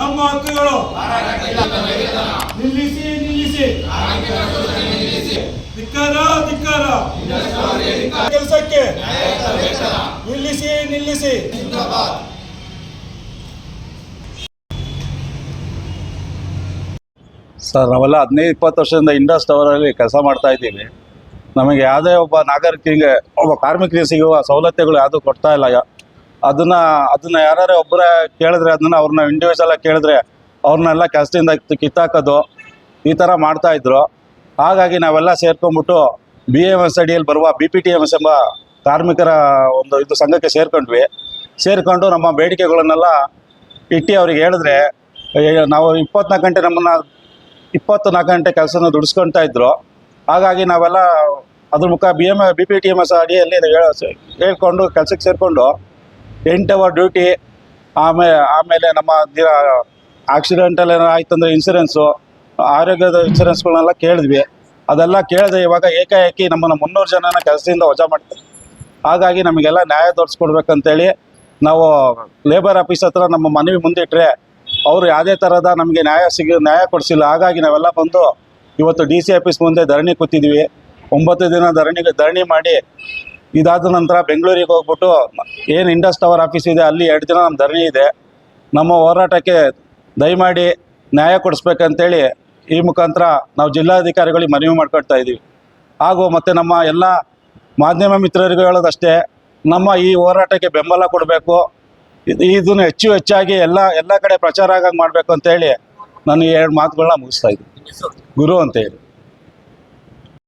ನಮ್ಮ ಹಕ್ಕುಗಳು. ನಿಲ್ಲಿಸಿ ನಿಲ್ಲಿಸಿ. ಧಿಕ್ಕಾರ ಧಿಕ್ಕಾರ. ಕೆಲಸಕ್ಕೆ. ನಿಲ್ಲಿಸಿ ನಿಲ್ಲಿಸಿ. ಸರ್ ನಾವೆಲ್ಲ ಹದಿನೈದು ಇಪ್ಪತ್ತು ವರ್ಷದಿಂದ ಇಂಡಸ್ ಟವರಲ್ಲಿ ಕೆಲಸ ಮಾಡ್ತಾ ಇದ್ದೀವಿ. ನಮಗೆ ಯಾವುದೇ ಒಬ್ಬ ನಾಗರಿಕರಿಗೆ ಒಬ್ಬ ಕಾರ್ಮಿಕರಿಗೆ ಸಿಗುವ ಸವಲತ್ತುಗಳು ಯಾವುದೂ ಕೊಡ್ತಾ ಇಲ್ಲ. ಅದನ್ನ ಅದನ್ನ ಯಾರು ಒಬ್ಬರೇ ಕೇಳಿದ್ರೆ ಅದನ್ನ ಅವ್ರನ್ನ ಇಂಡಿವಿಜುವಲ್ ಆಗಿ ಕೇಳಿದ್ರೆ ಅವ್ರನ್ನೆಲ್ಲ ಕೆಲಸದಿಂದ ಕಿತ್- ಕಿತ್ತಾಕೋದು, ಈ ಥರ ಮಾಡ್ತಾ ಇದ್ರು. ಹಾಗಾಗಿ ನಾವೆಲ್ಲ ಸೇರ್ಕೊಂಡ್ಬಿಟ್ಟು ಬಿ ಎಂ ಎಸ್ ಅಡಿಯಲ್ಲಿ ಬರುವ B P T M S ಎಂಬ ಕಾರ್ಮಿಕರ ಒಂದು ಇದು ಸಂಘಕ್ಕೆ ಸೇರ್ಕೊಂಡ್ವಿ. ಸೇರ್ಕೊಂಡು ನಮ್ಮ ಬೇಡಿಕೆಗಳನ್ನೆಲ್ಲ ಇಟ್ಟು ಅವ್ರಿಗೆ ಹೇಳಿದ್ರೆ ನಾವು ಇಪ್ಪತ್ನಾಲ್ಕು ಗಂಟೆ ನಮ್ಮನ್ನ ಇಪ್ಪತ್ತು ನಾಲ್ಕು ಗಂಟೆ ಕೆಲಸನ ದುಡಿಸ್ಕೊಳ್ತಾ ಇದ್ರು. ಹಾಗಾಗಿ ನಾವೆಲ್ಲ ಅದ್ರ ಮುಖ B M B P T M S ಅಡಿಯಲ್ಲಿ ಹೇಳ- ಹೇಳ್ಕೊಂಡು ಕೆಲಸಕ್ಕೆ ಸೇರಿಕೊಂಡು ಎಂಟು ಅವರ್ ಡ್ಯೂಟಿ ಆಮೇಲೆ ಆಮೇಲೆ ನಮ್ಮ ದಿನ ಆಕ್ಸಿಡೆಂಟಲ್ ಏನಾರು ಆಯ್ತಂದ್ರೆ ಇನ್ಸೂರೆನ್ಸು ಆರೋಗ್ಯದ ಇನ್ಸೂರೆನ್ಸ್ಗಳನ್ನೆಲ್ಲ ಕೇಳಿದ್ವಿ. ಅದೆಲ್ಲ ಕೇಳಿದೆ ಇವಾಗ ಏಕಾಏಕಿ ನಮ್ಮನ್ನು ಮುನ್ನೂರು ಜನನ ಕೆಲಸದಿಂದ ವಜಾ ಮಾಡ್ತಾರೆ. ಹಾಗಾಗಿ ನಮಗೆಲ್ಲ ನ್ಯಾಯ ತೋರಿಸ್ಕೊಡ್ಬೇಕಂತೇಳಿ ನಾವು ಲೇಬರ್ ಆಫೀಸ್ ಹತ್ರ ನಮ್ಮ ಮನವಿ ಮುಂದಿಟ್ಟರೆ ಅವರು ಯಾವುದೇ ಥರದ ನಮಗೆ ನ್ಯಾಯ ಸಿಗ, ನ್ಯಾಯ ಕೊಡಿಸಿಲ್ಲ. ಹಾಗಾಗಿ ನಾವೆಲ್ಲ ಬಂದು ಇವತ್ತು ಡಿ ಸಿ ಆಫೀಸ್ ಮುಂದೆ ಧರಣಿ ಕೂತಿದ್ವಿ. ಒಂಬತ್ತು ದಿನ ಧರಣಿ ಧರಣಿ ಮಾಡಿ ಇದಾದ ನಂತರ ಬೆಂಗಳೂರಿಗೆ ಹೋಗ್ಬಿಟ್ಟು ಏನು ಇಂಡಸ್ ಟವರ್ ಆಫೀಸ್ ಇದೆ, ಅಲ್ಲಿ ಎರಡು ದಿನ ನಮ್ಮ ಧರಣಿ ಇದೆ. ನಮ್ಮ ಹೋರಾಟಕ್ಕೆ ದಯಮಾಡಿ ನ್ಯಾಯ ಕೊಡಿಸ್ಬೇಕಂತೇಳಿ ಈ ಮುಖಾಂತರ ನಾವು ಜಿಲ್ಲಾಧಿಕಾರಿಗಳಿಗೆ ಮನವಿ ಮಾಡ್ಕೊಳ್ತಾ ಇದ್ದೀವಿ ಹಾಗೂ ಮತ್ತು ನಮ್ಮ ಎಲ್ಲ ಮಾಧ್ಯಮ ಮಿತ್ರರಿಗೂ ಹೇಳೋದಷ್ಟೇ ನಮ್ಮ ಈ ಹೋರಾಟಕ್ಕೆ ಬೆಂಬಲ ಕೊಡಬೇಕು. ಇದನ್ನು ಹೆಚ್ಚು ಹೆಚ್ಚಾಗಿ ಎಲ್ಲ ಎಲ್ಲ ಕಡೆ ಪ್ರಚಾರ ಆಗಂಗೆ ಮಾಡಬೇಕು ಅಂತೇಳಿ ನಾನು ಎರಡು ಮಾತುಗಳನ್ನ ಮುಗಿಸ್ತಾ ಇದ್ದೀನಿ. ಗುರು ಅಂತ ಹೇಳಿ.